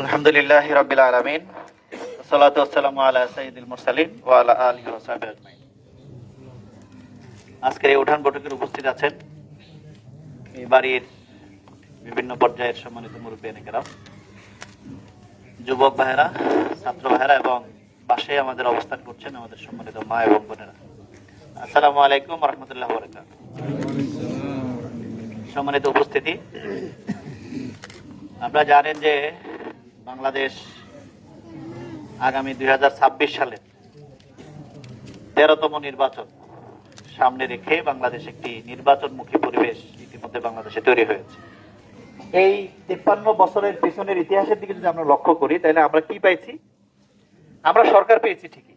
আলহামদুলিল্লাহ রাব্বিল আলামিন সালাতু ওয়াসসালামু আলা সাইয়্যিদিল মুরসালিন ওয়া আলা আজমাইন। আজকের এই উঠান বৈঠকের উপস্থিত আছেন এই বাড়ির বিভিন্ন পর্যায়ের সম্মানিত মুরব্বী এনেকেরাম যুবক ভাইয়েরা, ছাত্র ভাইয়েরা এবং পাশে আমাদের অবস্থান করছেন আমাদের সম্মানিত মা এবং বোনেরা। আসসালামু আলাইকুম রহমতুল্লাহ বরকাত সম্মানিত উপস্থিতি, আপনারা জানেন যে বাংলাদেশ আগামী দুই হাজার ছাব্বিশ সালে তেরোতম নির্বাচন সামনে রেখে বাংলাদেশ একটি নির্বাচনমুখী পরিবেশ ইতিমধ্যে বাংলাদেশে তৈরি হয়েছে। এই তিপ্পান্ন বছরের পিছনের ইতিহাসের দিকে যদি আমরা লক্ষ্য করি তাহলে আমরা কি পাইছি? আমরা সরকার পেয়েছি ঠিকই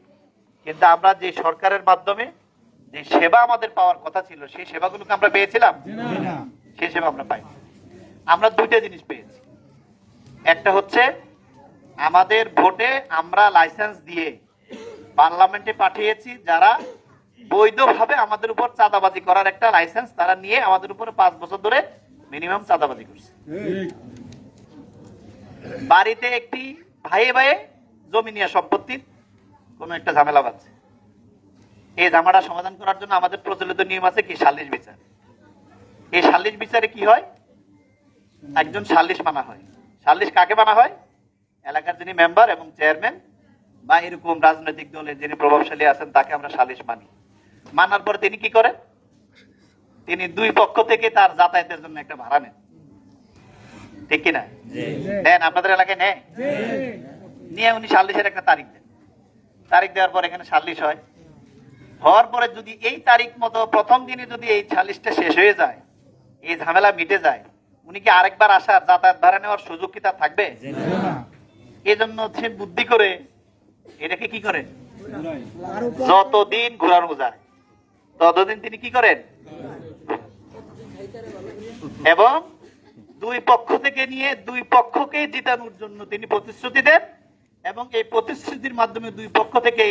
কিন্তু আমরা যে সরকারের মাধ্যমে যে সেবা আমাদের পাওয়ার কথা ছিল সেই সেবাগুলোকে আমরা পেয়েছিলাম? সেই সেবা আমরা পাইনি। আমরা দুইটা জিনিস পেয়েছি। একটা হচ্ছে, আমাদের ভোটে আমরা লাইসেন্স দিয়ে পার্লামেন্টে পাঠিয়েছি, যারা বৈধভাবে আমাদের উপর চাঁদাবাজি করার একটা লাইসেন্স তারা নিয়ে আমাদের উপরে পাঁচ বছর ধরে মিনিমাম চাঁদাবাজি করছে। বাড়িতে একটি ভাইয়ে ভাইয়ে জমি নিয়ে সম্পত্তির কোনো একটা ঝামেলা বাজছে এই ঝামেলা সমাধান করার জন্য আমাদের প্রচলিত নিয়ম আছে কি, সালিশ বিচার। এই সালিশ বিচারে কি হয়? একজন সালিশ মানা হয়। সালিশ কাকে মানা হয়? এলাকার যিনি মেম্বার এবং চেয়ারম্যান বা এরকম রাজনৈতিক দলের যিনি প্রভাবশালী আছেন তাকে আমরা সালিশ মানি। মানার পর তিনি কি করেন? তিনি দুই পক্ষ থেকে তার যাতায়াতের জন্য একটা ভাড়া নেন। ঠিক কিনা? দেন আপনাদের এলাকায় নেয়? নিয়ে উনি সাল্লিশের একটা তারিখ দেন। তারিখ দেওয়ার পর এখানে সাল্লিশ হয়। হওয়ার পরে যদি এই তারিখ মতো প্রথম দিনে যদি এই সাল্লিশটা শেষ হয়ে যায় এই ঝামেলা মিটে যায় উনি কি আরেকবার আসার যাতায়াত ভাড়া নেওয়ার সুযোগ কি তার থাকবে? এই জন্য সে বুদ্ধি করে এটাকে কি করে যতদিন ঘোরানো যায় ততদিন তিনি কি করেন? এবং দুই পক্ষ থেকে নিয়ে দুই পক্ষকে জিতানোর জন্য তিনি প্রতিশ্রুতি দেন এবং এই প্রতিশ্রুতির মাধ্যমে দুই পক্ষ থেকে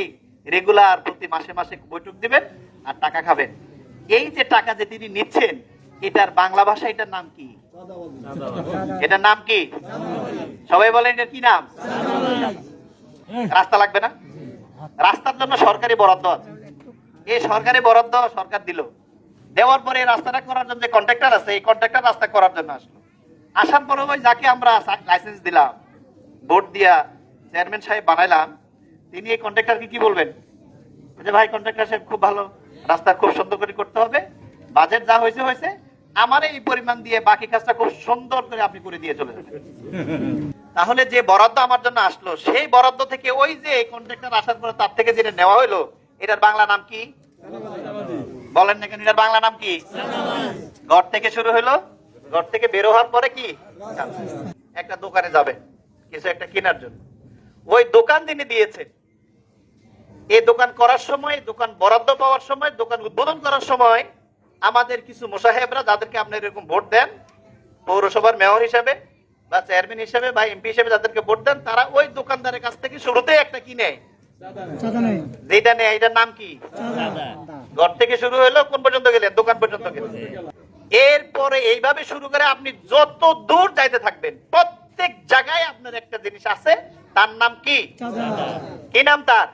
রেগুলার প্রতি মাসে মাসে বৈঠক দিবেন আর টাকা খাবেন। এই যে টাকা যে তিনি নিচ্ছেন এটার বাংলা ভাষা এটার নাম কি? এটার নাম কি? সবাই বলেন এটার কি নাম? রাস্তা লাগবে না? রাস্তার জন্য সরকারি বরাদ্দ আছে। এই সরকারি বরাদ্দ সরকার দিল। দেওয়ার পরে রাস্তাটা করার জন্য যে কন্ট্রাক্টর আছে, এই কন্ট্রাক্টর রাস্তা করার জন্য আসলো। আসার পরে ওই যাকে আমরা লাইসেন্স দিলাম ভোট দিয়া চেয়ারম্যান সাহেব বানাইলাম, তিনি এই কন্ট্রাক্টরকে কি বলবেন? যে ভাই কন্ট্রাক্টর সাহেব খুব ভালো। রাস্তা খুব সুন্দর করে করতে হবে। বাজেট যা হয়েছে হয়েছে। আমার এই পরিমাণ দিয়ে বাকি কাজটা খুব সুন্দর করে আপনি করে দিয়ে চলে যাবেন। তাহলে যে বরাদ্দ আমার জন্য আসলো, সেই বরাদ্দ থেকে ওই যে কন্ট্রাক্টর আসার পরে তার থেকে যেটা নেওয়া হলো এটার বাংলা নাম কি? বলেন না কেন, এটার বাংলা নাম কি? ঘর থেকে শুরু হলো ঘর থেকে বের হওয়ার পরে কি? একটা দোকানে যাবে, কিছু একটা কেনার জন্য। ওই দোকান তিনি দিয়েছেন এই দোকান করার সময়, দোকান বরাদ্দ পাওয়ার সময়, দোকান উদ্বোধন করার সময় আমাদের কিছু মোসাহেবরা যাদেরকে আপনি এরকম ভোট দেন পৌরসভার মেয়র হিসেবে বা চেয়ারম্যান হিসেবে বা এমপি হিসেবে যাদেরকে ভোট দেন তারা ওই দোকানদারের কাছ থেকে শুরুতে একটা কি নেয়? যেটা নেয়। এটার নাম কি? ঘর থেকে শুরু হলো কোন পর্যন্ত গেলেন? দোকান পর্যন্ত গেলেন। এরপরে এইভাবে শুরু করে আপনি যত দূর যাইতে থাকবেন প্রত্যেক জায়গায় আপনার একটা জিনিস আছে তার নাম কি? কি নাম তার?